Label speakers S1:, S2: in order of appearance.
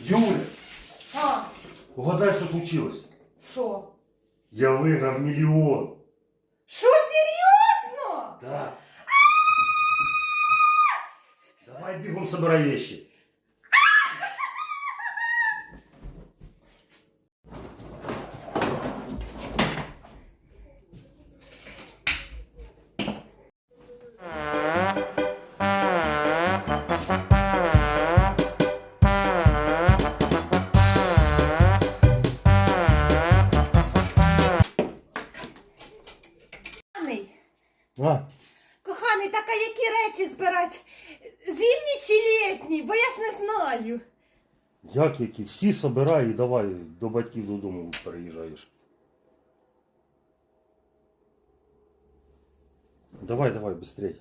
S1: Юля,
S2: А,
S1: угадай, що случилось?
S2: що?
S1: Я виграв мільйон.
S2: Що серйозно?
S1: Да. Давай бігом собирай вещи. А,
S2: коханий, так а які речі збирати? Зимні чи літні? Бо я ж не знаю.
S1: як які? Всі собирай і давай до батьків додому переїжджаєш. Давай, давай, быстрей.